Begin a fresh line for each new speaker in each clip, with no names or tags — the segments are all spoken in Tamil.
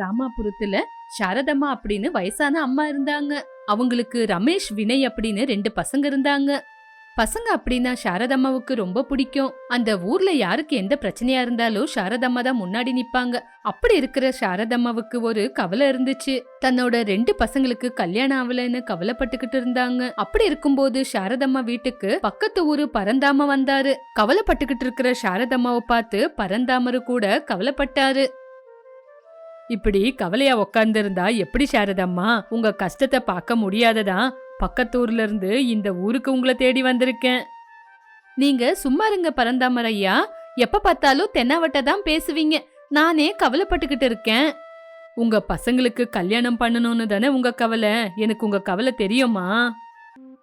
ராமாபுரத்துல சாரதம்மா அப்படின்னு வயசான அம்மா இருந்தாங்க. அவங்களுக்கு ரமேஷ் வினய் அப்படின்னு ரெண்டு பசங்க இருந்தாங்க. பசங்க அப்படின்னா சாரதம்மாவுக்கு ரொம்ப பிடிக்கும். அந்த ஊர்ல யாருக்கு எந்த பிரச்சனையா இருந்தாலும் சாரதம்மா தான் முன்னாடி நிப்பாங்க. அப்படி இருக்கிற சாரதம்மாவுக்கு ஒரு கவலை இருந்துச்சு. தன்னோட ரெண்டு பசங்களுக்கு கல்யாணம் ஆகலைன்னு கவலைப்பட்டுக்கிட்டு இருந்தாங்க. அப்படி இருக்கும்போது சாரதம்மா வீட்டுக்கு பக்கத்து ஊரு பரந்தாம வந்தாரு. கவலைப்பட்டுக்கிட்டு இருக்கிற சாரதம்மாவை பார்த்து பரந்தாமரு கூட கவலைப்பட்டாரு. இப்படி கவலையா உக்காந்துருந்தா எப்படி சாரதம்மா? உங்க கஷ்டத்தை பார்க்க முடியாததா? பக்கத்தூர்ல இருந்து இந்த ஊருக்கு உங்களை தேடி வந்திருக்கேன். நீங்க சும்மா இருங்க பரந்தாமர் ஐயா. எப்ப பார்த்தாலும் தென்னாவட்ட தான் பேசுவீங்க. நானே கவலைப்பட்டுக்கிட்டு இருக்கேன். உங்க பசங்களுக்கு கல்யாணம் பண்ணணும்னு தானே உங்க கவலை? எனக்கு உங்க கவலை தெரியுமா?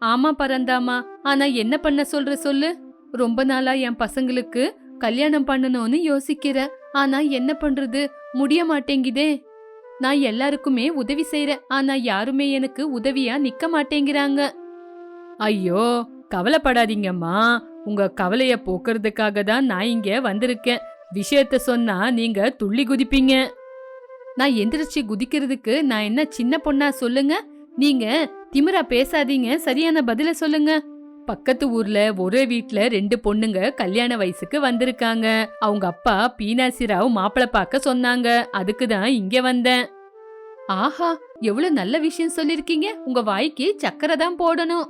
ஆமா பரந்தாமா. ஆனா என்ன பண்ண சொல்ற சொல்லு? ரொம்ப நாளா என் பசங்களுக்கு கல்யாணம் பண்ணணும்னு யோசிக்கிறேன் ஆனா என்ன பண்றது? முடிய மாட்டேங்குதே. நான் எல்லாருக்குமே உதவி செய்யறேன் ஆனா யாருமே எனக்கு உதவியா நிக்க மாட்டேங்கிறாங்க. ஐயோ கவலைப்படாதீங்கம்மா. உங்க கவலைய போக்குறதுக்காக தான் நான் இங்க வந்திருக்கேன். விஷயத்த சொன்னா நீங்க துள்ளி குதிப்பீங்க. நான் எந்திரிச்சு குதிக்கிறதுக்கு நான் என்ன சின்ன பொண்ணா சொல்லுங்க? நீங்க திமிரா பேசாதீங்க. சரியான பதில சொல்லுங்க. பக்கத்து ஊர்ல ஒரே வீட்ல ரெண்டு பொண்ணுங்க கல்யாண வயசுக்கு வந்திருக்காங்க. அவங்க அப்பா பீனாசிராவ் மாப்பிள பார்க்க சொன்னாங்க. அதுக்கு தான் இங்க வந்தேன். ஆஹா எவ்வளவு நல்ல விஷயம் சொல்லிருக்கீங்க. உங்க வாய்க்கு சக்கரை தான் போடணும்.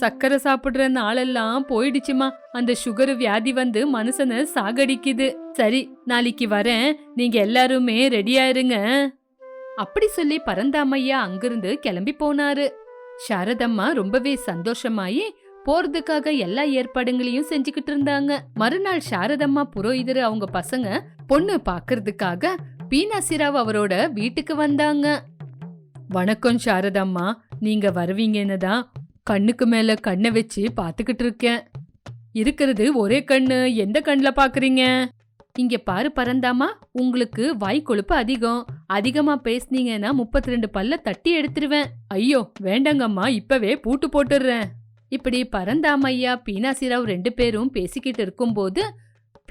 சக்கரை சாப்பிடுற நாளெல்லாம் போயிடுச்சுமா. அந்த சுகர் வியாதி வந்து மனுஷனை சாகடிக்குது. சரி நாளைக்கு வரேன். நீங்க எல்லாருமே ரெடியா இருங்க. அப்படி சொல்லி பரந்தாமையா அங்கிருந்து கிளம்பி போனாரு. சாரதம்மா ரொம்பவே சந்தோஷமாயி போறதுக்காக எல்லா ஏற்பாடுகளையும் செஞ்சுக்கிட்டு இருந்தாங்க. மறுநாள் சாரதம்மா புரோகிதர் அவங்க பசங்க பொண்ணு பாக்குறதுக்காக பீனாசிராவ் அவரோட வீட்டுக்கு வந்தாங்க. வணக்கம் சாரதம்மா நீங்க வருவீங்கன்னு தான் கண்ணுக்கு மேல கண்ணை வச்சு பாத்துக்கிட்டு இருக்கேன். இருக்கிறது ஒரே கண்ணு எந்த கண்ணுல பாக்குறீங்க? இங்க பாரு பரந்தாமா உங்களுக்கு வாய் கொழுப்பு அதிகம். அதிகமா பேசுனீங்கன்னா முப்பத்தி ரெண்டு பல்ல தட்டி எடுத்துருவேன். ஐயோ வேண்டாங்கம்மா இப்பவே பூட்டு போட்டுடுறேன் இப்படி பரந்தாமையா பீனாசிராவ் ரெண்டு பேரும் பேசிக்கிட்டு இருக்கும்போது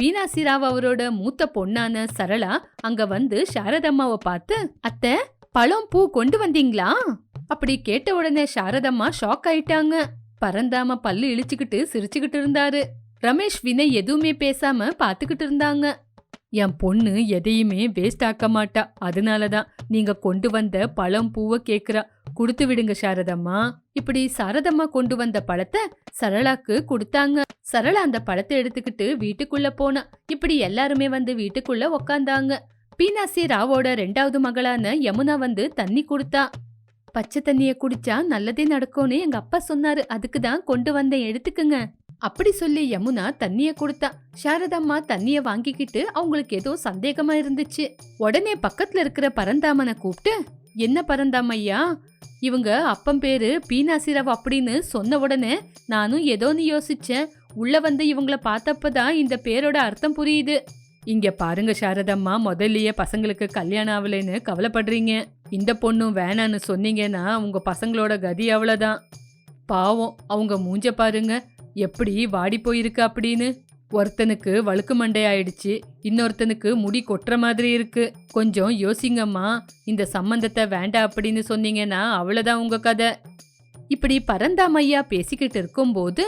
பீனாசிராவ் அவரோட மூத்த பொண்ணான சரளா அங்க வந்து சாரதம்மாவை பார்த்து அத்தை பழம் பூ கொண்டு வந்தீங்களா? அப்படி கேட்ட உடனே சாரதம்மா ஷாக் ஆயிட்டாங்க. பரந்தாம பல்லு இழிச்சுக்கிட்டு சிரிச்சுக்கிட்டு இருந்தாரு. ரமேஷ் வினய் எதுவுமே பேசாம பாத்துக்கிட்டு இருந்தாங்க. என் பொண்ணு எதையுமே வேஸ்ட் ஆக்க மாட்டா. அதனாலதான் நீங்க கொண்டு வந்த பழம் பூவை கேக்குறா. கொடுத்து விடுங்க சாரதம்மா. இப்படி சாரதம்மா கொண்டு வந்த பழத்தை சரளாக்கு கொடுத்தாங்க. சரளா அந்த பழத்தை எடுத்துக்கிட்டு வீட்டுக்குள்ள போனா. இப்படி எல்லாருமே வந்து வீட்டுக்குள்ள உக்காந்தாங்க. பீனாசி ராவோட ரெண்டாவது மகளான யமுனா வந்து தண்ணி கொடுத்தா. பச்சை தண்ணிய குடிச்சா நல்லதே நடக்கும்னு எங்க அப்பா சொன்னாரு. அதுக்கு தான் கொண்டு வந்தேன் எடுத்துக்குங்க. அப்படி சொல்லி யமுனா தண்ணிய கொடுத்தா. சாரதம்மா தண்ணிய வாங்கிக்கிட்டு அவங்களுக்கு ஏதோ சந்தேகமா இருந்துச்சு. உடனே பக்கத்துல இருக்கிற பரந்தாமனை கூப்பிட்டு என்ன பரந்தாமையா இவங்க அப்பம் பேரு பீனாசிரவ் அப்படின்னு சொன்ன உடனே நானும் ஏதோன்னு யோசிச்சேன். உள்ள வந்து இவங்கள பார்த்தப்பதான் இந்த பேரோட அர்த்தம் புரியுது. இங்க பாருங்க சாரதம்மா முதல்லயே பசங்களுக்கு கல்யாணம் ஆகலைன்னு கவலைப்படுறீங்க. இந்த பொண்ணும் வேணான்னு சொன்னீங்கன்னா உங்க பசங்களோட கதி அவ்வளோதான் பாவம் அவங்க மூஞ்ச பாருங்க. எப்படி வாடி போயிருக்கு அப்படின்னு? ஒருத்தனுக்கு வழுக்கு மண்டை ஆயிடுச்சு இன்னொருத்தனுக்கு முடி கொட்டுற மாதிரி இருக்கு. கொஞ்சம் யோசிங்கம்மா இந்த சம்பந்தத்தை வேண்டாம் அப்படின்னு சொன்னீங்கன்னா அவ்வளோதான் உங்க கதை. இப்படி பரந்தாமையா பேசிக்கிட்டு இருக்கும்போது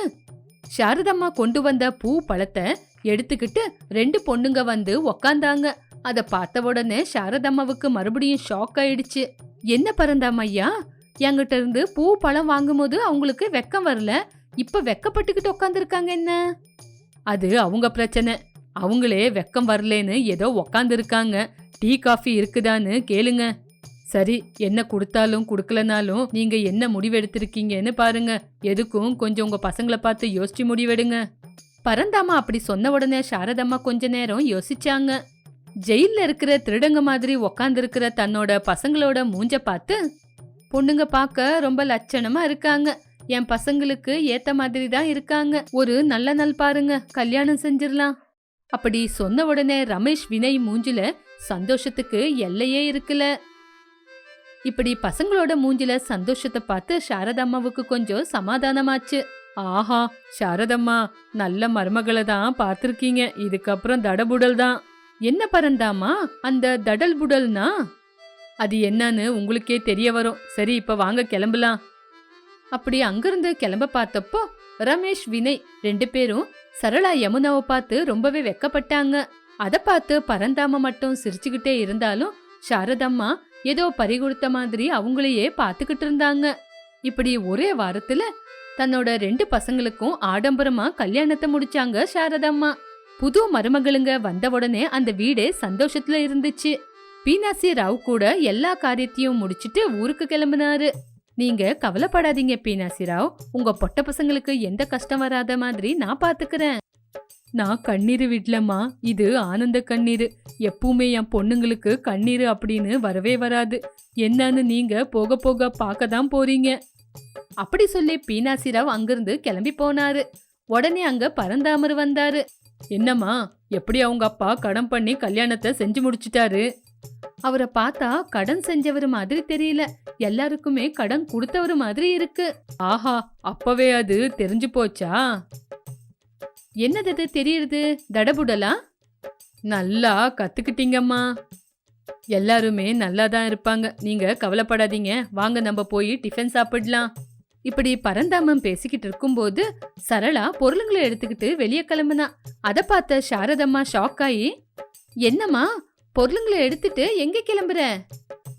சாரதம்மா கொண்டு வந்த பூ பழத்தை எடுத்துக்கிட்டு ரெண்டு பொண்ணுங்க வந்து உக்காந்தாங்க. அதை பார்த்த உடனே சாரதம்மாவுக்கு மறுபடியும் ஷாக் ஆயிடுச்சு. என்ன பரந்தாமையா என்கிட்ட இருந்து பூ பழம் வாங்கும்போது அவங்களுக்கு வெக்கம் வரல. இப்ப வெக்கப்பட்டுக்கிட்டு உக்காந்துருக்காங்க என்ன? அது அவங்க பிரச்சனை. அவங்களே வெக்கம் வரலேன்னு ஏதோ உக்காந்துருக்காங்க. டீ காஃபி இருக்குதான்னு கேளுங்க. சரி என்ன கொடுத்தாலும் கொடுக்கலனாலும் நீங்க என்ன முடிவெடுத்திருக்கீங்கன்னு பாருங்க. எதுக்கும் கொஞ்சம் உங்க பசங்களை பார்த்து யோசிச்சு முடிவெடுங்க. பரந்தாமா அப்படி சொன்ன உடனே சாரதம்மா கொஞ்ச நேரம் யோசிச்சாங்க. ஜெயில இருக்கிற திருடங்க மாதிரி உக்காந்துருக்கிற தன்னோட பசங்களோட மூஞ்ச பார்த்து பொண்ணுங்க பார்க்க ரொம்ப லட்சணமா இருக்காங்க. என் பசங்களுக்கு ஏத்த மாதிரி தான் இருக்காங்க. ஒரு நல்ல நாள் பாருங்க கல்யாணம் செஞ்சிடலாம். அப்படி சொன்ன உடனே ரமேஷ் வினய் மூஞ்சில சந்தோஷத்துக்கு எல்லையே இருக்குல்ல இப்படி பசங்களோட மூஞ்சில சந்தோஷத்தை பார்த்து சாரதம்மாவுக்கு கொஞ்சம் சமாதானமாச்சு. ஆஹா சாரதம்மா நல்ல மருமகளை தான் பார்த்துருக்கீங்க. இதுக்கப்புறம் தடபுடல் தான். என்ன பறந்தாமா அந்த தடல் புடல்னா? அது என்னன்னு உங்களுக்கே தெரிய வரும். சரி இப்ப வாங்க கிளம்பலாம். அப்படி அங்கிருந்து கிளம்ப பார்த்தப்போ ரமேஷ் வினய் ரெண்டு பேரும் சரளா யமுனாவை பார்த்து ரொம்பவே வெக்கப்பட்டாங்க. அத பார்த்து பரந்தாம மட்டும் சிரிச்சுக்கிட்டே இருந்தாலும் சாரதம்மா ஏதோ பறிகொடுத்த மாதிரி அவங்களையே பார்த்துக்கிட்டு இருந்தாங்க. இப்படி ஒரே வாரத்துல தன்னோட ரெண்டு பசங்களுக்கும் ஆடம்பரமா கல்யாணத்தை முடிச்சாங்க சாரதம்மா. புது மருமகளுங்க வந்த உடனே அந்த வீடே சந்தோஷத்துல இருந்துச்சு. பீனாசி ராவ் கூட எல்லா காரியத்தையும் முடிச்சிட்டு ஊருக்கு கிளம்புனாரு. நீங்க கவலைப்படாதீங்க பீனாசி ராவ் உங்க பொட்ட பசங்களுக்கு எந்த கஷ்டம் வராத மாதிரி நான் பாத்துக்கிறேன். நான் கண்ணீர் விடலம்மா. இது ஆனந்த கண்ணீர். எப்பவுமே என் பொண்ணுங்களுக்கு கண்ணீர் அப்படின்னு வரவே வராது. என்னன்னு நீங்க போக போக பார்க்க தான் போறீங்க. அப்படி சொல்லி பீனாசிராவ் அங்கிருந்து கிளம்பி போனாரு. உடனே அங்க பரந்தாமர் வந்தாரு. என்னம்மா எப்படி அவங்க அப்பா கடன் பண்ணி கல்யாணத்தை செஞ்சு முடிச்சிட்டாரு? அவரை பார்த்தா கடன் செஞ்சவர் மாதிரி தெரியல. எல்லாருக்குமே கடன் கொடுத்தவர் மாதிரி இருக்கு. ஆஹா அப்பவே அது தெரிஞ்சு போச்சா? என்னது அது தெரியுது தடபுடலா? நல்லா கத்துக்கிட்டீங்கம்மா. எல்லாருமே நல்லா தான் இருப்பாங்க. நீங்க கவலைப்படாதீங்க. வாங்க நம்ம போய் டிஃபன் சாப்பிடலாம். இப்படி பரந்தாமம் பேசிக்கிட்டு இருக்கும்போது சரளா பொருளுங்களை எடுத்துக்கிட்டு வெளியே கிளம்புனா. அதை பார்த்த சாரதம்மா ஷாக் ஆகி என்னம்மா பொருளுங்களை எடுத்துட்டு எங்க கிளம்புற?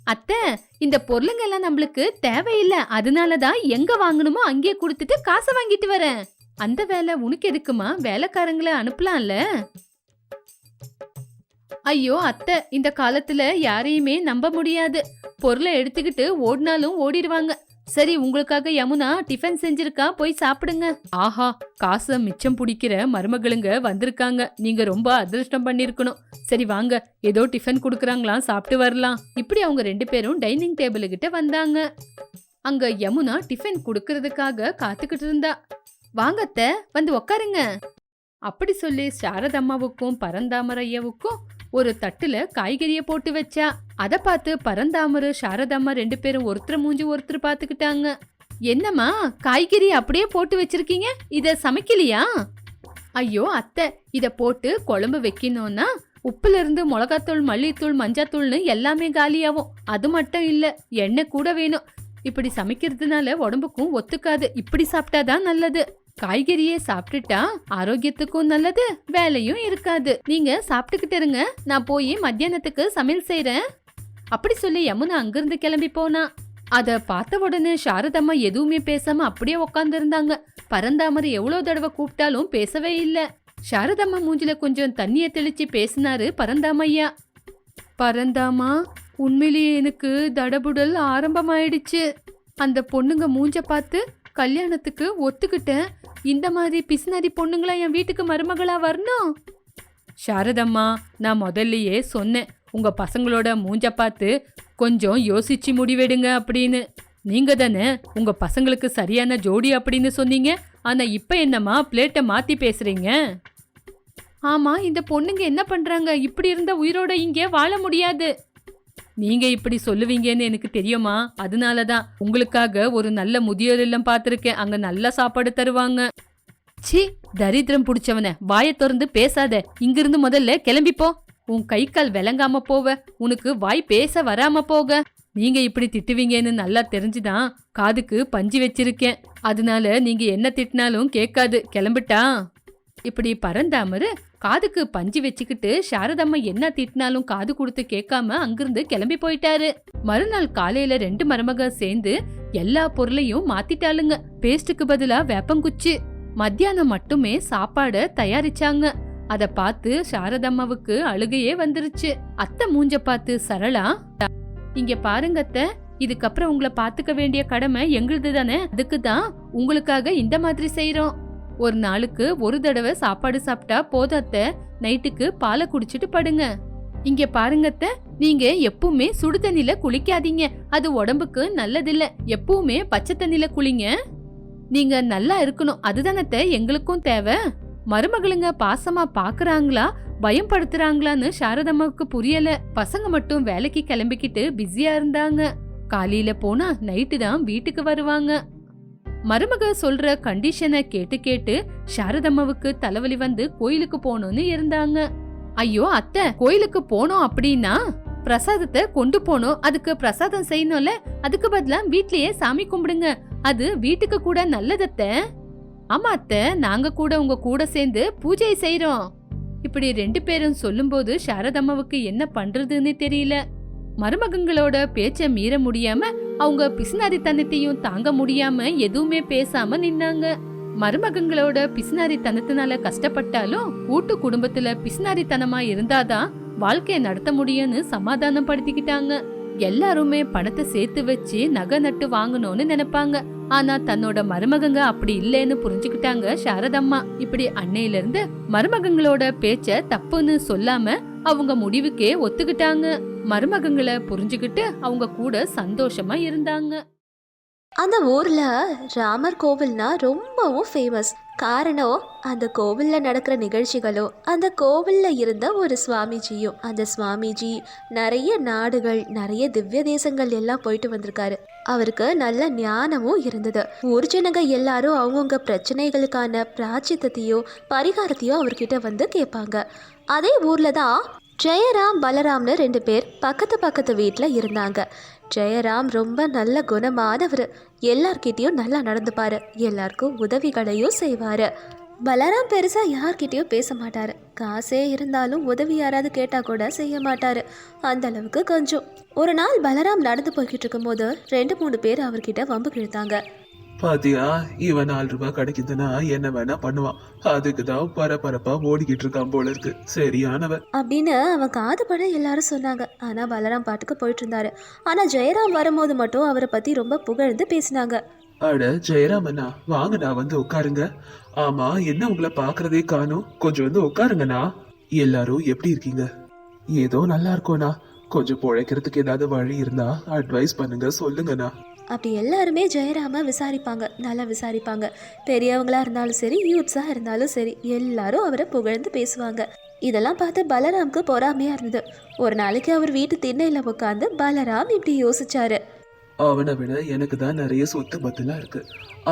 அத்தை இந்த பொருளுங்க எல்லாம் நம்மளுக்கு தேவையில்லை. அதனால தான் எங்க வாங்கணுமோ அங்கேயே கொடுத்துட்டு காசை வாங்கிட்டு வரேன். அந்த வேலை உனக்கு எதுக்குமா? வேலைக்காரங்களை அனுப்பலாம்ல? ஐயோ அத்தை இந்த காலத்துல யாரையுமே நம்ப முடியாது. பொருளை எடுத்துக்கிட்டு ஓடினாலும் ஓடிடுவாங்க. சரி உங்களுக்காக யமுனா டிஃபன் செஞ்சிருக்கா? போய் சாப்பிடுங்க. ஆஹா காச மிச்சம் பிடிக்கிற மருமகளுங்க வந்திருக்காங்க. நீங்க ரொம்ப அதிர்ஷ்டம் பண்ணிருக்கணும். சரி வாங்க. ஏதோ டிஃபன் குடுக்கறாங்களாம் சாப்பிட்டு வரலாம். இப்படி அவங்க ரெண்டு பேரும் டைனிங் டேபிள் கிட்ட வந்தாங்க. அங்க யமுனா டிஃபன் குடுக்கறதுக்காக காத்துக்கிட்டு இருந்தா. வாங்கத்த வந்து உக்காருங்க. அப்படி சொல்லி சாரதம்மாவுக்கும் பரந்தாமர் ஐயாவுக்கும் ஒரு தட்டுல காய்கறிய போட்டு வச்சா அத பார்த்து பரந்தாமரு சாரதாம்மா ரெண்டு பேரும் ஒருத்தர் மூஞ்சி ஒருத்தர் பாத்துக்கிட்டாங்க. என்னம்மா காய்கறி அப்படியே போட்டு வச்சிருக்கீங்க? இத சமைக்கலையா? ஐயோ அத்தை இத போட்டு குழம்பு வைக்கணும்னா உப்புல இருந்து மிளகாத்தூள் மல்லித்தூள் மஞ்சாத்தூள்னு எல்லாமே காலியாகும். அது மட்டும் இல்ல எண்ணெய் கூட வேணும். இப்படி சமைக்கிறதுனால உடம்புக்கும் ஒத்துக்காது. இப்படி சாப்பிட்டாதான் நல்லது. காய்கறியே சாப்பிட்டுட்டா ஆரோக்கியத்துக்கும் நல்லது வேலையும் இருக்காது. நீங்க சாப்பிட்டுக்கிட்டு இருங்க. நான் போய் மத்தியானத்துக்கு சமையல் செய்யறேன் அப்படி சொல்லி யமுனா அங்கிருந்து கிளம்பி போனா. அத பார்த்த உடனே சாரதம்மா எதுவுமே பேசாம அப்படியே உக்காந்து இருந்தாங்க. பரந்தாமர் எவ்வளவு தடவை கூப்பிட்டாலும் பேசவே இல்ல. சாரதம்மா மூஞ்சில கொஞ்சம் தண்ணிய தெளிச்சு பேசினாரு பரந்தாமையா பரந்தாமா உண்மையிலேயே எனக்கு தடபுடல் ஆரம்பமாயிடுச்சு. அந்த பொண்ணுங்க மூஞ்ச பார்த்து கல்யாணத்துக்கு ஒத்துக்கிட்டேன். இந்த மாதிரி பிசினாரி பொண்ணுங்களா என் வீட்டுக்கு மருமகளா வரணும்? சாரதம்மா நான் முதல்லயே சொன்னேன். உங்க பசங்களோட மூஞ்ச பார்த்து கொஞ்சம் யோசிச்சு முடிவெடுங்க அப்படின்னு. நீங்க தானே உங்க பசங்களுக்கு சரியான ஜோடி அப்படின்னு சொன்னீங்க. ஆனா இப்ப என்னம்மா பிளேட்டை மாத்தி பேசுறீங்க? ஆமா இந்த பொண்ணுங்க என்ன பண்றாங்க? இப்படி இருந்த உயிரோட இங்கே வாழ முடியாது. நீங்க இப்படி சொல்லுவீங்கன்னு எனக்கு தெரியுமா? அதனால தான் உங்களுக்காக ஒரு நல்ல முதியோர் இல்லம் பார்த்துருக்கேன். அங்க நல்ல சாப்பாடு தருவாங்க. சி தரித்திரம் புடிச்சவன. வாய திறந்து பேசாத. இங்கிருந்து முதல்ல கிளம்பிப்போ உன் கை கால் விளங்காம போவ. உனக்கு வாய் பேச வராம போக. நீங்க இப்படி திட்டுவீங்கன்னு நல்லா தெரிஞ்சுதான் காதுக்கு பஞ்சு வச்சிருக்கேன். அதனால நீங்க என்ன திட்டினாலும் கேட்காது. கிளம்பிட்டா? இப்படி பறந்தாமரு காதுக்கு பஞ்சு வச்சுக்கிட்டு சாரதம்மா என்ன திட்டினாலும் காது கொடுத்து கேட்காம அங்கிருந்து கிளம்பி போயிட்டாரு. மறுநாள் காலையில ரெண்டு மருமக சேர்ந்து எல்லா பொருளையும் மாத்திட்டாளுங்க. பேஸ்டுக்கு பதிலா வேப்பங்குச்சி. மத்தியானம் மட்டுமே சாப்பாட தயாரிச்சாங்க. அத பார்த்து சாரதம்மாவுக்கு அழுகையே வந்துருச்சு. அத்தை மூஞ்ச பார்த்து சரளா இங்க பாருங்க அத்தை. இதுக்கப்புறம் உங்களை பாத்துக்க வேண்டிய கடமை எங்களுது தானே அதுக்கு தான் உங்களுக்காக இந்த மாதிரி செய்யறோம் ஒரு நாளுக்கு ஒரு தடவை சாப்பாடு சாப்பிட்டா போதும் அத்தை. நைட்டுக்கு பாலை குடிச்சிட்டு படுங்க. இங்க பாருங்க அத்தை நீங்க எப்பவுமே சுடு தண்ணில குளிக்காதீங்க. அது உடம்புக்கு நல்லதில்ல. எப்பவுமே பச்சை தண்ணில குளிங்க. நீங்க நல்லா இருக்கணும். அதுதானத்த எங்களுக்கும் தேவை. மருமகளுங்க பாசமா பாக்குறாங்களா? பயம் படுத்துறாங்களான்னு சாரதம்மாவுக்கு புரியல. பசங்க மட்டும் வேலைக்கு கிளம்பிக்கிட்டு பிஸியா இருந்தாங்க. காலையில போனா நைட்டு தான் வீட்டுக்கு வருவாங்க. மருமக சொல்ற கண்டிஷனை கேட்டு கேட்டு சாரதம்மாவுக்கு தலைவலி வந்து கோயிலுக்கு போகணும்னு இருந்தாங்க. ஐயோ அத்தை கோயிலுக்கு போனோம் அப்படின்னா பிரசாதத்தை கொண்டு போனோம் அதுக்கு பிரசாதம் செய்யணும்ல? அதுக்கு பதிலா வீட்லயே சாமி கும்பிடுங்க. அது வீட்டுக்கு கூட நல்லதத்த ஆமா அத்தை நாங்க கூட உங்க கூட சேர்ந்து பூஜை செய்யறோம் இப்படி ரெண்டு பேரும் சொல்லும்போது சாரதம்மாவுக்கு என்ன பண்றதுன்னு தெரியல. மருமகங்களோட பேச்ச மீற முடியாம அவங்க பிசுனாரித்தனத்தையும் தாங்க முடியாம எதுவுமே பேசாம நின்னாங்க. மருமகங்களோட பிசுனாரித்தனத்தினால கஷ்டப்பட்டாலும் கூட்டு குடும்பத்துல பிசுனாரித்தனமா இருந்தாதான் வாழ்க்கைய நடத்த முடியும்னு சமாதானம் படுத்திக்கிட்டாங்க எல்லாருமே பணத்தை சேர்த்து வச்சு நகை நட்டு வாங்கணும்னு நினைப்பாங்க. ஆனா தன்னோட மருமகங்க அப்படி இல்லைன்னு புரிஞ்சுக்கிட்டாங்க சாரதம்மா. இப்படி அன்னையில இருந்து மருமகங்களோட பேச்ச தப்புன்னு சொல்லாம அவங்க முடிவுக்கே ஒத்துக்கிட்டாங்க. மருமகங்களை புரிஞ்சுக்கிட்டு அவங்க கூட சந்தோஷமா இருந்தாங்க.
அந்த ஊர்ல ராமர் கோவில்னா ரொம்பவும் ஃபேமஸ் காரணம் அந்த கோவில்ல நடக்கிற நிகழ்ச்சிகளும் அந்த கோவில்ல இருந்த ஒரு சுவாமிஜியும் அந்த சுவாமிஜி நிறைய நாடுகள் நிறைய திவ்ய தேசங்கள் எல்லாம் போயிட்டு வந்திருக்காரு. அவருக்கு நல்ல ஞானமும் இருந்தது. ஊர் ஜனங்க எல்லாரும் அவங்கவுங்க பிரச்சனைகளுக்கான பிராச்சித்தத்தையோ பரிகாரத்தையோ அவர்கிட்ட வந்து கேட்பாங்க. அதே ஊர்ல தான் ஜெயராம் பலராம்னு ரெண்டு பேர் பக்கத்து பக்கத்து வீட்டில் இருந்தாங்க. ஜெயராம் ரொம்ப நல்ல குணமானவர். எல்லார்கிட்டேயும் நல்லா நடந்துப்பார். எல்லாருக்கும் உதவிகளையும் செய்வார். பலராம் பெருசாக யார்கிட்டேயும் பேச மாட்டார். காசே இருந்தாலும் உதவி யாராவது கேட்டால் கூட செய்ய மாட்டார். அந்த அளவுக்கு கொஞ்சம். ஒரு நாள் பலராம் நடந்து போய்கிட்டு இருக்கும்போது ரெண்டு மூணு பேர் அவர்கிட்ட வம்பு கிழத்தாங்க.
பாத்தியா இவன் நாலு ரூபாய் கிடைக்குதுன்னா என்ன வேணா பண்ணுவான். அதுக்கு தான் பரபரப்பா ஓடிக்கிட்டு இருக்கான் போல இருக்கு. சரியானவன்.
அப்படின்னு அவன் காது பட எல்லாரும் சொன்னாங்க. ஆனால் பலராம் பாட்டுக்கு போயிட்டு இருந்தாரு. ஆனால் ஜெயராம் வரும்போது மட்டும் அவரை பற்றி ரொம்ப புகழ்ந்து பேசினாங்க.
அட ஜெயராமண்ணா வாங்கண்ணா வந்து உட்காருங்க. ஆமா என்ன உங்களை பாக்குறதே காணும். கொஞ்சம் வந்து உட்காருங்கண்ணா. எல்லாரும் எப்படி இருக்கீங்க? ஏதோ நல்லா இருக்கோண்ணா. கொஞ்சம் பிழைக்கிறதுக்கு ஏதாவது வழி இருந்தா அட்வைஸ் பண்ணுங்க சொல்லுங்கண்ணா.
அப்படி எல்லாருமே ஜெயராம விசாரிப்பாங்க நல்லா விசாரிப்பாங்க. பெரியவங்களா இருந்தாலும் சரி யூத்ஸாக இருந்தாலும் சரி எல்லாரும் அவரை புகழ்ந்து பேசுவாங்க. இதெல்லாம் பார்த்து பலராம்க்கு பொறாமையா இருந்தது. ஒரு நாளைக்கு அவர் வீட்டு திண்ணையில உட்காந்து பலராம் இப்படி யோசிச்சாரு.
அவனை விட எனக்கு தான் நிறைய சொத்து பத்தெல்லாம் இருக்கு.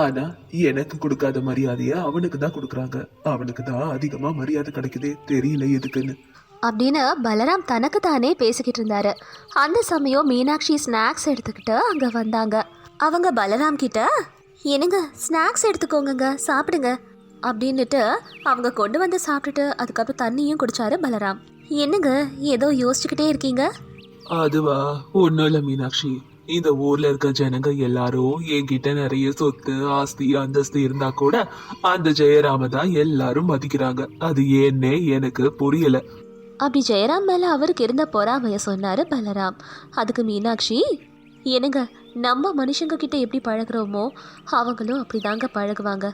ஆனா எனக்கு கொடுக்காத மரியாதைய அவனுக்கு தான் கொடுக்குறாங்க. அவனுக்கு தான் அதிகமா மரியாதை கிடைக்குதே தெரியல எதுக்குன்னு.
அப்படின்னு பலராம் தனக்கு தானே பேசிக்கிட்டு இருந்தாரு அந்த சமயம் மீனாட்சி ஸ்நாக்ஸ் எடுத்துக்கிட்டு அங்கே வந்தாங்க. அவங்க பலராம் கிட்ட என்னங்க ஸ்நாக்ஸ் எடுத்துக்கோங்க சாப்பிடுங்க அப்படின்னுட்டு அவங்க கொண்டு வந்து சாப்பிட்டுட்டு அதுக்கப்புறம் தண்ணியும் குடிச்சாரு பலராம். என்னங்க ஏதோ யோசிச்சுக்கிட்டே இருக்கீங்க?
அதுவா ஒண்ணும் இல்ல மீனாட்சி. இந்த ஊர்ல இருக்க ஜனங்க எல்லாரும் என்கிட்ட நிறைய சொத்து ஆஸ்தி அந்தஸ்து இருந்தா கூட அந்த ஜெயராம தான் எல்லாரும் மதிக்கிறாங்க. அது ஏன்னே எனக்கு புரியல.
அப்படி ஜெயராம் மேலே அவருக்கு இருந்த பொறாமைய சொன்னார் பலராம். அதுக்கு மீனாட்சி என்னங்க நம்ம மனுஷங்க கிட்ட எப்படி பழகுறோமோ அவங்களும் அப்படிதாங்க பழகுவாங்க.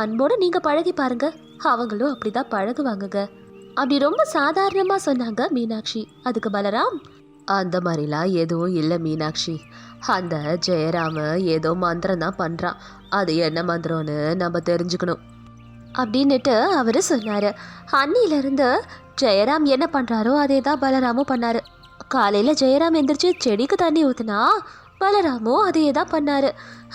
அன்போட நீங்கள் பழகி பாருங்க அவங்களும் அப்படிதான் பழகுவாங்கங்க. அப்படி ரொம்ப சாதாரணமாக சொன்னாங்க மீனாட்சி. அதுக்கு பலராம் அந்த மாதிரிலாம் எதுவும் இல்லை மீனாட்சி. அந்த ஜெயராம ஏதோ மந்திரம் தான் பண்ணுறான் அது என்ன மந்திரம்னு நம்ம தெரிஞ்சுக்கணும். அப்படின்னுட்டு அவர் சொன்னார். அன்னியிலேருந்து ஜெயராம் என்ன பண்ணுறாரோ அதே தான் பலராமும் பண்ணார். காலையில் ஜெயராம் எந்திரிச்சு செடிக்கு தண்ணி ஊற்றுனா பலராமும் அதே தான் பண்ணார்.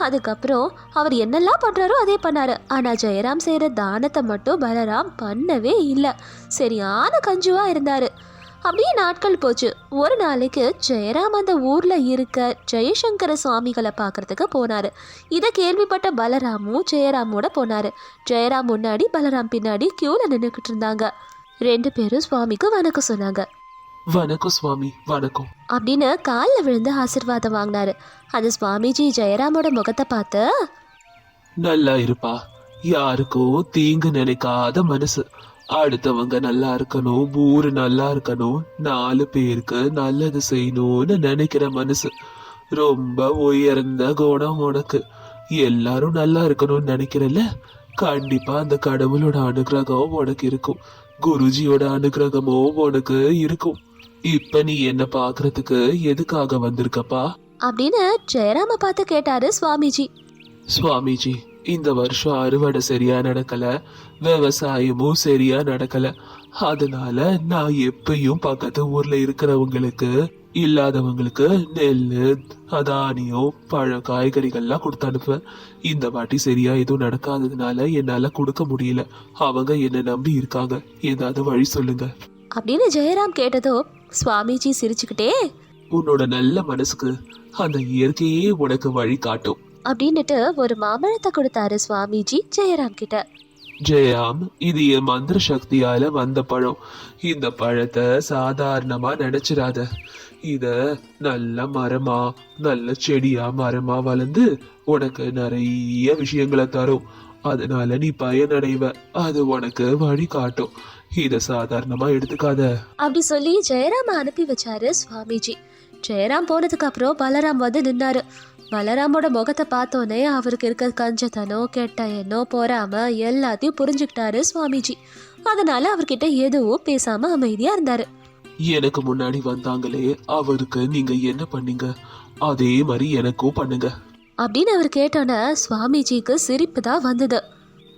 அதுக்கப்புறம் அவர் என்னெல்லாம் பண்ணுறாரோ அதே பண்ணார். ஆனால் ஜெயராம் செய்கிற தானத்தை மட்டும் பலராம் பண்ணவே இல்லை. சரியான கஞ்சுவாக இருந்தார். அப்படியே நாட்கள் போச்சு. ஒரு நாளைக்கு ஜெயராம் அந்த ஊரில் இருக்க ஜெயசங்கர சுவாமிகளை பார்க்கறதுக்கு போனார். இதை கேள்விப்பட்ட பலராமும் ஜெயராமோட போனார். ஜெயராம் முன்னாடி பலராம் பின்னாடி க்யூவில் நின்றுக்கிட்டு இருந்தாங்க. ரெண்டு பேரும் சுவாமிக்கு வணக்கம் சொன்னாங்க.
வணக்கம் சுவாமி வணக்கம்.
அப்படின்னு காலில் விழுந்து ஆசீர்வாதம் வாங்கினாரு. அந்த சுவாமிஜி ஜெயராமோட முகத்தை பார்த்து
நல்லா இருப்பா. யாருக்கும் தீங்கு நினைக்காத மனசு. அடுத்தவங்க நல்லா இருக்கணும் ஊரு நல்லா இருக்கணும் நாலு பேருக்கு நல்லது செய்யணும்னு நினைக்கிற மனசு. ரொம்ப உயர்ந்த குணம் உனக்கு. எல்லாரும் நல்லா இருக்கணும்னு நினைக்கிறல்ல? கண்டிப்பா அந்த கடவுளோட அனுகிரகம் உனக்கு இருக்கும். குருஜியோட அனுகிரகமும் உனக்கு இருக்கும். இப்ப நீ என்ன பாக்குறதுக்கு எதுக்காக வந்திருக்கப்பா?
அப்படின்னு ஜெயராம பார்த்து கேட்டாரு சுவாமிஜி.
சுவாமிஜி இந்த வருஷம் அறுவடை சரியா நடக்கல விவசாயமும் சரியா நடக்கல. அதனால நான் எப்பயும் பக்கத்து ஊர்ல இருக்கிறவங்களுக்கு இல்லாதவங்களுக்கு நெல்லு தானியம் பழ காய்கறிகள்லாம் கொடுத்து அனுப்புவேன். இந்த வாட்டி சரியா எதுவும் நடக்காததுனால என்னால கொடுக்க முடியல. அவங்க என்ன நம்பி இருக்காங்க. ஏதாவது வழி சொல்லுங்க.
அப்படின்னு ஜெயராம் கேட்டதோ சுவாமிஜி சிரிச்சுக்கிட்டே
உன்னோட நல்ல மனசுக்கு அந்த இயற்கையே உனக்கு வழி காட்டும்.
அப்படின்னுட்டு ஒரு மாம்பழத்தை கொடுத்தாரு சுவாமிஜி ஜெயராம் கிட்ட.
ஜெயாம் இது என் மந்திர சக்தியால வந்த பழம். இந்த பழத்தை சாதாரணமா நினைச்சிடாத இத நல்ல மரமா நல்ல செடியா மரமா வளர்ந்து உனக்கு நிறைய விஷயங்களை தரும். அதனால நீ பயனடைவ. அது உனக்கு வழி காட்டும். இத சாதாரணமா எடுத்துக்காத.
அப்படி சொல்லி ஜெயராம அனுப்பி வச்சாரு சுவாமிஜி. ஜெயராம் போனதுக்கு அப்புறம் பலராம் வந்து நின்னாரு. பலராமோட முகத்தை பார்த்தோன்னே அவருக்கு இருக்க கஞ்சத்தனோ கெட்ட எண்ணம் போறாம எல்லாத்தையும் புரிஞ்சுக்கிட்டாரு சுவாமிஜி. அதனால அவர்கிட்ட எதுவும் பேசாம அமைதியா இருந்தாரு.
எனக்கு முன்னாடி வந்தாங்களே அவருக்கு நீங்க என்ன பண்ணீங்க? அதே மாதிரி எனக்கும் பண்ணுங்க.
அப்படின்னு அவர் கேட்டோன்னே சுவாமிஜிக்கு சிரிப்பு தான் வந்தது.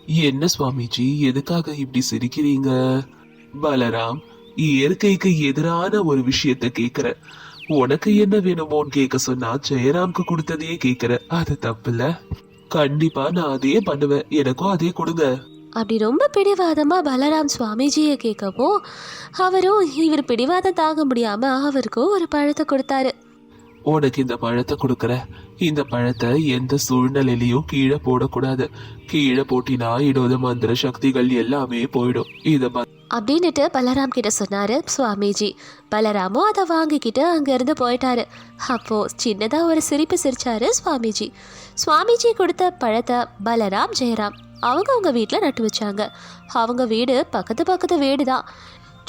என்ன சுவாமிஜி எதுக்காக இப்படி சிரிக்கிறீங்க? பலராம் இயற்கைக்கு எதிரான ஒரு விஷயத்த கேக்குற. உனக்கு என்ன வேணுமோன்னு கேட்க சொன்னா ஜெயராம்க்கு கொடுத்ததையே கேக்குற அது தப்புல கண்டிப்பா நான் அதே பண்ணுவேன். எனக்கும் அதே கொடுங்க.
அப்படி ரொம்ப பிடிவாதமா பலராம் சுவாமிஜியை கேட்கவும் அவரும் இவர் பிடிவாதம் தாங்க முடியாம அவருக்கும் ஒரு பழத்தை கொடுத்தாரு.
உனக்கு இந்த பழத்தை கொடுக்கற. இந்த பழத்தை எந்த சூழ்நிலையிலயும் கீழே போடக்கூடாது. கீழே போட்டினா இடோத மந்திர சக்திகள் எல்லாமே போயிடும். இத
அப்படின்னுட்டு பலராம் கிட்ட சொன்னார் சுவாமிஜி. பலராமும் அதை வாங்கிக்கிட்டு அங்கேருந்து போயிட்டாரு. அப்போது சின்னதாக ஒரு சிரிப்பு சிரித்தாரு சுவாமிஜி. சுவாமிஜி கொடுத்த பழத்தை பலராம் ஜெயராம் அவங்க அவங்க வீட்டில் நட்டு வச்சாங்க. அவங்க வீடு பக்கத்து பக்கத்து வீடு தான்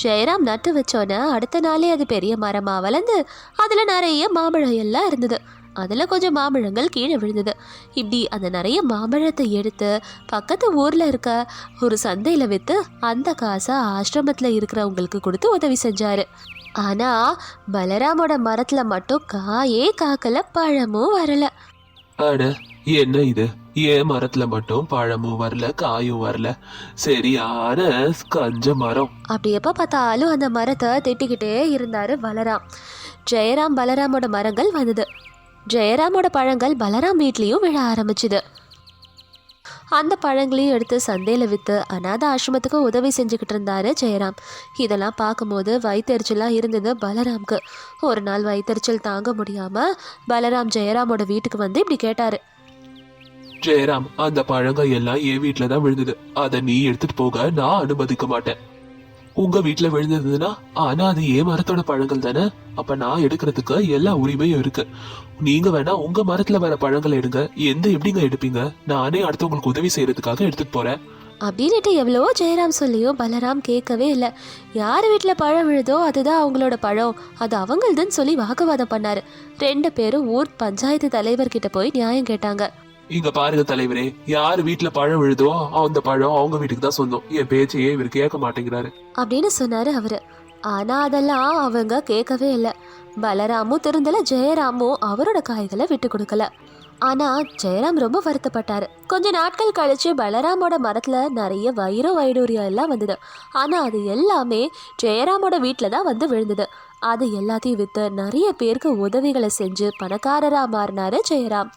ஜெயராம் நட்டு வச்சோன்னே அடுத்த நாளே அது பெரிய மரமாக வளர்ந்து அதில் நிறைய மாம்பழம் எல்லாம் இருந்தது. அதில் கொஞ்சம் மாம்பழங்கள் கீழே விழுந்தது. இப்படி அந்த நிறைய மாம்பழத்தை எடுத்து பக்கத்து ஊரில் இருக்க ஒரு சந்தையில் விற்று அந்த காசை ஆசிரமத்தில் இருக்கிறவங்களுக்கு கொடுத்து உதவி செஞ்சாரு. ஆனால் பலராமோட மரத்தில் மட்டும் காயே காக்கல பழமும் வரல.
அட என்ன இது? ஏன் மரத்துல மட்டும் பழமும் வரல காயும் வரல? சரியான கஞ்ச மரம்.
அப்படி எப்போ பார்த்தாலும் அந்த மரத்தை திட்டிக்கிட்டே இருந்தாரு பலராம். ஜெயராம் பலராமோட மரங்கள் வந்தது. ஜெயராமோட பழங்கள் பலராம் வீட்லேயும் விழ ஆரம்பிச்சுது. அந்த பழங்களையும் எடுத்து சந்தையில் விற்று அநாத ஆசிரமத்துக்கு உதவி செஞ்சுக்கிட்டு இருந்தாரு ஜெயராம். இதெல்லாம் பார்க்கும்போது வயிற்றுச்சலாக இருந்தது பலராம்க்கு. ஒரு நாள் வயிற்றுச்சல் தாங்க முடியாமல் பலராம் ஜெயராமோட வீட்டுக்கு வந்து இப்படி கேட்டார்.
ஜெயராம் அந்த பழங்கள் எல்லாம் என் வீட்டில் தான் விழுந்தது. அதை நீ எடுத்துட்டு போக நான் அனுமதிக்க மாட்டேன். உங்க வீட்டுல விழுந்ததுன்னா ஆனா அது ஏன் மரத்தோட பழங்கள் தானே? அப்ப நான் எடுக்கிறதுக்கு எல்லா உரிமையும் இருக்கு. நீங்க வேணா உங்க மரத்துல வர பழங்களை எடுங்க. எந்த எப்படிங்க எடுப்பீங்க? நானே அடுத்தவங்களுக்கு உதவி செய்யறதுக்காக எடுத்துட்டு போறேன்.
அப்படின்ட்டு எவ்வளவோ ஜெயராம் சொல்லியும் பலராம் கேட்கவே இல்லை. யார் வீட்டில் பழம் விழுதோ அதுதான் அவங்களோட பழம். அது அவங்களதுன்னு சொல்லி வாக்குவாதம் பண்ணாரு. ரெண்டு பேரும் ஊர் பஞ்சாயத்து தலைவர்கிட்ட போய் நியாயம் கேட்டாங்க.
இங்க பாருங்க தலைவரே யார் வீட்டுல பழம் விழுதோ அந்த பழம் அவங்க வீட்டுக்கு தான் சொந்தம். என் பேச்சையே இவர் கேட்க மாட்டேங்கிறாரு?
அப்படின்னு சொன்னாரு அவரு. ஆனா அதெல்லாம் அவங்க கேட்கவே இல்லை. பலராமும் திருந்தல ஜெயராமும் அவரோட காய்களை விட்டு கொடுக்கல. ஆனா ஜெயராம் ரொம்ப வருத்தப்பட்டாரு. கொஞ்ச நாட்கள் கழிச்சு பலராமோட மரத்துல நிறைய வயிறு வைடூரியம் எல்லாம் வந்தது. ஆனா அது எல்லாமே ஜெயராமோட வீட்டில் தான் வந்து விழுந்தது. அது எல்லாத்தையும் வித்து நிறைய பேருக்கு உதவிகளை செஞ்சு பணக்காரரா மாறினாரு ஜெயராம்.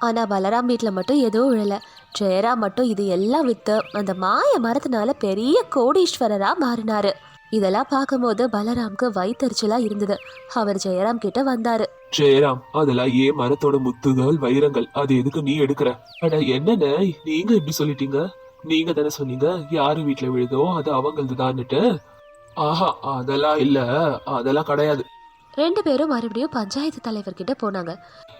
ஆனா பலராம் வீட்டில் மட்டும் எதுவும் விழல. ஜெயராம் மட்டும் இது எல்லாம் வித்து அந்த மாய மரத்தினால பெரிய கோடீஸ்வரரா மாறினாரு. இதெல்லாம் பார்க்கும்போது பலராம்க்கு வயிற்றுச்சலா இருந்தது. அவர் ஜெயராம் கிட்ட வந்தாரு.
ஜெயராம் அதெல்லாம் ஏன் மரத்தோட முத்துகள் வைரங்கள் அது எதுக்கு நீ எடுக்கிற? அட என்னண்ணே நீங்க இப்படி சொல்லிட்டீங்க? நீங்க தானே சொன்னீங்க யாரு வீட்டுல விழுதோ அது அவங்களது தான்னுட்டு ஆஹா அதெல்லாம் இல்ல அதெல்லாம் கிடையாது.
ரெண்டு பேரும் மறுபடியும் பஞ்சாயத்து தலைவர்கிட்ட போனாங்க.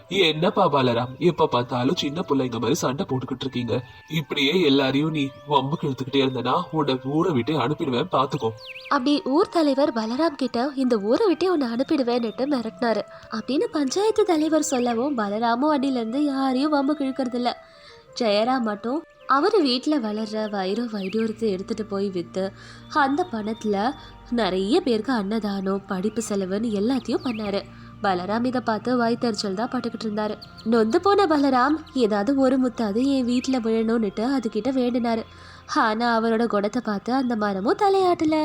என்னப்பா பாலராம்? எப்ப பார்த்தாலும் சின்ன பிள்ளைங்க மாதிரி சண்டை போட்டுக்கிட்டு இருக்கீங்க. இப்படியே எல்லாரையும் நீ வம்புக்கு இழுத்துக்கிட்டே இருந்தனா உன்னை ஊரை விட்டு அனுப்பிடுவேன் பாத்துக்கோ
அப்படி ஊர் தலைவர் பலராம் கிட்ட இந்த ஊரை விட்டே உன்னை அனுப்பிடுவேன்னுட்டு மிரட்டினாரு. அப்படின்னு பஞ்சாயத்து தலைவர் சொல்லவும் பலராமும் அடியிலேருந்து யாரையும் வம்பு கிழக்கிறது இல்ல ஜெயராம் மட்டும் அவர் வீட்டில் வளர்ற வைர வைடூரத்தை எடுத்துகிட்டு போய் விற்று அந்த பணத்தில் நிறைய பேருக்கு அன்னதானம் படிப்பு செலவுன்னு எல்லாத்தையும் பண்ணாரு. பலராம் இதை பார்த்து வயிற்றுச்சல் தான் பட்டுக்கிட்டு இருந்தாரு. நொந்து போன பலராம் ஏதாவது ஒரு முத்தாவது என் வீட்டில் விழணும்னுட்டு அதுகிட்ட வேண்டினாரு. ஆனால் அவரோட குணத்தை பார்த்து அந்த மரமும் தலையாட்டல.